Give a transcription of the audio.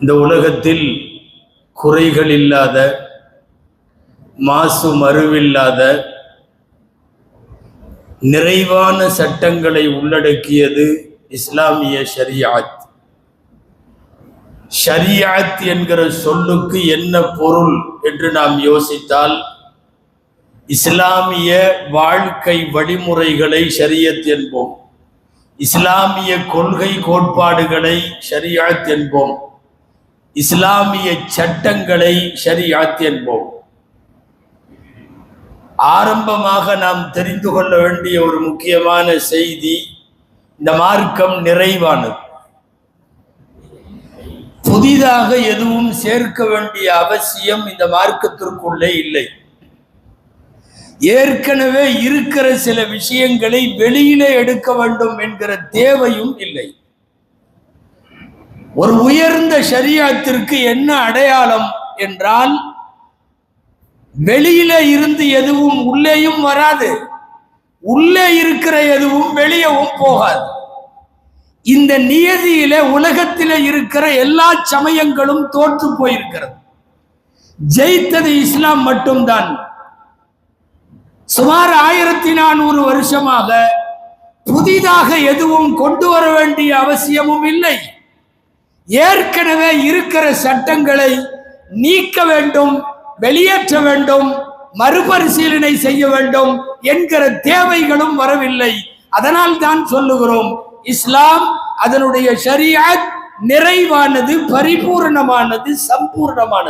இந்த உலகத்தில் குறைகள் இல்லாத மாசு மறுவில்லாத நிறைவான சட்டங்களை உள்ளடக்கியது இஸ்லாமிய ஷரியாத் ஷரியாத் என்கிற சொல்லுக்கு என்ன பொருள் என்று நாம் யோசித்தால் இஸ்லாமிய வாழ்க்கை வழிமுறைகளை ஷரியத் என்போம். இஸ்லாமிய கொள்கை கோட்பாடுகளை ஷரியாத் என்போம். இஸ்லாமிய சட்டங்களை ஷரியாத் என்போம். ஆரம்பமாக நாம் தெரிந்து கொள்ள வேண்டிய ஒரு முக்கியமான செய்தி இந்த மார்க்கம் நிறைவானது. புதிதாக எதுவும் சேர்க்க வேண்டிய அவசியம் இந்த மார்க்கத்திற்குள்ளே இல்லை. ஏற்கனவே இருக்கிற சில விஷயங்களை வெளியிலே எடுக்க வேண்டும் என்கிற தேவையும் இல்லை. ஒரு உயர்ந்த ஷரியாத்திற்கு என்ன அடையாளம் என்றால் வெளியில இருந்து எதுவும் உள்ளேயும் வராது. உள்ளே இருக்கிற எதுவும் வெளியவும் போகாது. இந்த நியதியில உலகத்தில இருக்கிற எல்லா சமயங்களும் தோற்று போயிருக்கிறது. ஜெயித்தது இஸ்லாம் மட்டும்தான். சுமார் ஆயிரத்தி நானூறு வருஷமாக புதிதாக எதுவும் கொண்டு வர வேண்டிய அவசியமும் இல்லை. ஏற்கனவே இருக்கிற சட்டங்களை நீக்க வேண்டும் வெளியேற்ற வேண்டும் மறுபரிசீலனை செய்ய வேண்டும் என்கிற தேவைகளும் வரவில்லை. அதனால் தான் சொல்லுகிறோம் இஸ்லாம் அதனுடைய ஷரியாத் நிறைவானது பரிபூர்ணமானது சம்பூர்ணமானது.